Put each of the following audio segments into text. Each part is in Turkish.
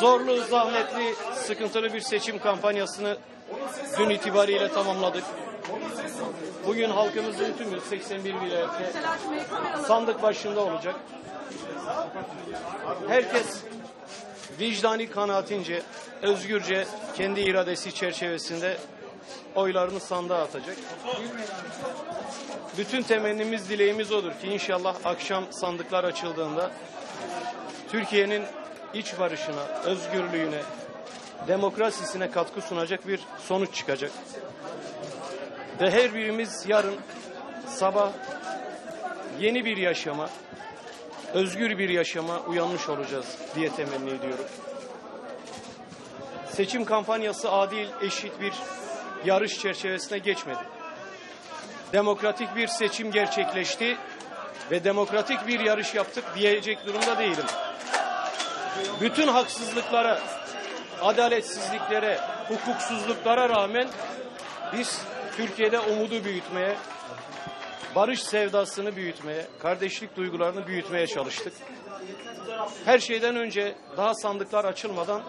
Zorlu, zahmetli, sıkıntılı bir seçim kampanyasını dün itibariyle tamamladık. Bugün halkımızın tümü 81 vilayette sandık başında olacak. Herkes vicdani kanaatince, özgürce, kendi iradesi çerçevesinde oylarını sandığa atacak. Bütün temennimiz, dileğimiz odur ki inşallah akşam sandıklar açıldığında Türkiye'nin iç barışına, özgürlüğüne, demokrasisine katkı sunacak bir sonuç çıkacak. Ve her birimiz yarın sabah yeni bir yaşama, özgür bir yaşama uyanmış olacağız diye temenni ediyorum. Seçim kampanyası adil, eşit bir yarış çerçevesine geçmedi. Demokratik bir seçim gerçekleşti ve demokratik bir yarış yaptık diyecek durumda değilim. Bütün haksızlıklara, adaletsizliklere, hukuksuzluklara rağmen biz Türkiye'de umudu büyütmeye, barış sevdasını büyütmeye, kardeşlik duygularını büyütmeye çalıştık. Her şeyden önce daha sandıklar açılmadan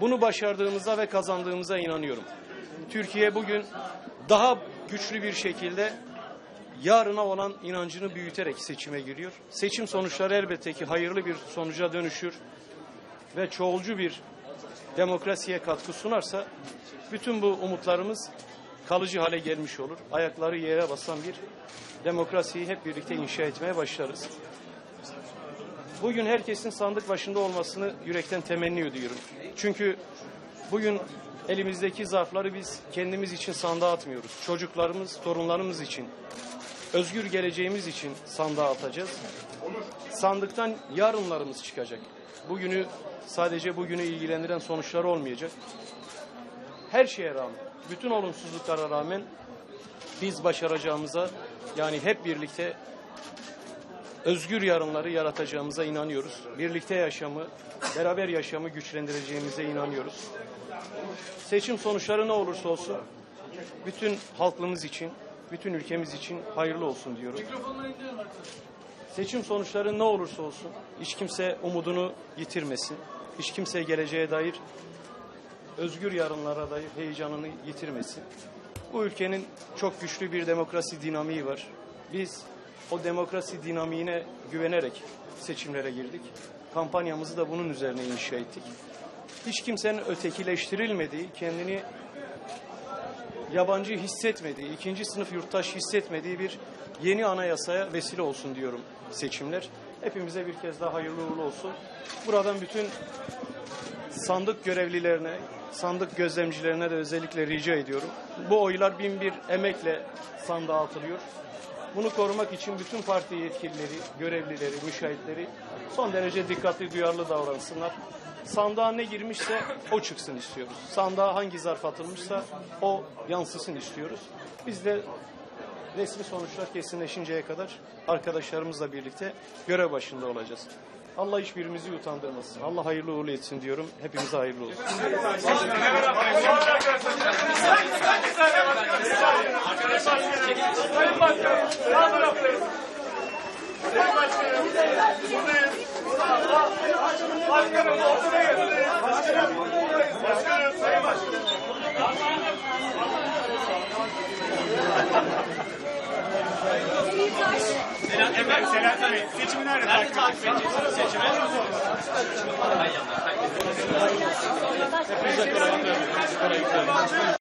bunu başardığımıza ve kazandığımıza inanıyorum. Türkiye bugün daha güçlü bir şekilde yarına olan inancını büyüterek seçime giriyor. Seçim sonuçları elbette ki hayırlı bir sonuca dönüşür ve çoğulcu bir demokrasiye katkı sunarsa bütün bu umutlarımız kalıcı hale gelmiş olur. Ayakları yere basan bir demokrasiyi hep birlikte inşa etmeye başlarız. Bugün herkesin sandık başında olmasını yürekten temenni ediyorum. Çünkü bugün elimizdeki zarfları biz kendimiz için sandığa atmıyoruz. Çocuklarımız, torunlarımız için, özgür geleceğimiz için sandığa atacağız. Sandıktan yarınlarımız çıkacak. Bugünü sadece bugünü ilgilendiren sonuçlar olmayacak. Her şeye rağmen, bütün olumsuzluklara rağmen biz başaracağımıza yani hep birlikte özgür yarınları yaratacağımıza inanıyoruz. Birlikte yaşamı, beraber yaşamı güçlendireceğimize inanıyoruz. Seçim sonuçları ne olursa olsun bütün halkımız için, bütün ülkemiz için hayırlı olsun diyorum. Seçim sonuçları ne olursa olsun hiç kimse umudunu yitirmesin. Hiç kimse geleceğe dair özgür yarınlara dair heyecanını yitirmesin. Bu ülkenin çok güçlü bir demokrasi dinamiği var. Biz o demokrasi dinamiğine güvenerek seçimlere girdik. Kampanyamızı da bunun üzerine inşa ettik. Hiç kimsenin ötekileştirilmediği, kendini yabancı hissetmediği, ikinci sınıf yurttaş hissetmediği bir yeni anayasaya vesile olsun diyorum seçimler. Hepimize bir kez daha hayırlı uğurlu olsun. Buradan bütün sandık görevlilerine, sandık gözlemcilerine de özellikle rica ediyorum. Bu oylar bin bir emekle sandığa atılıyor. Bunu korumak için bütün parti yetkilileri, görevlileri, müşahitleri son derece dikkatli, duyarlı davransınlar. Sandığa ne girmişse o çıksın istiyoruz. Sandığa hangi zarf atılmışsa o yansısın istiyoruz. Biz de resmi sonuçlar kesinleşinceye kadar arkadaşlarımızla birlikte görev başında olacağız. Allah hiçbirimizi utandırmasın. Allah hayırlı uğurlu etsin diyorum. Hepimize hayırlı olsun. Sayın Efendim, Selahattin Bey, seçimi nerede takip edeceksiniz? Seçimi. Kolaylıklar. kolaylıklar.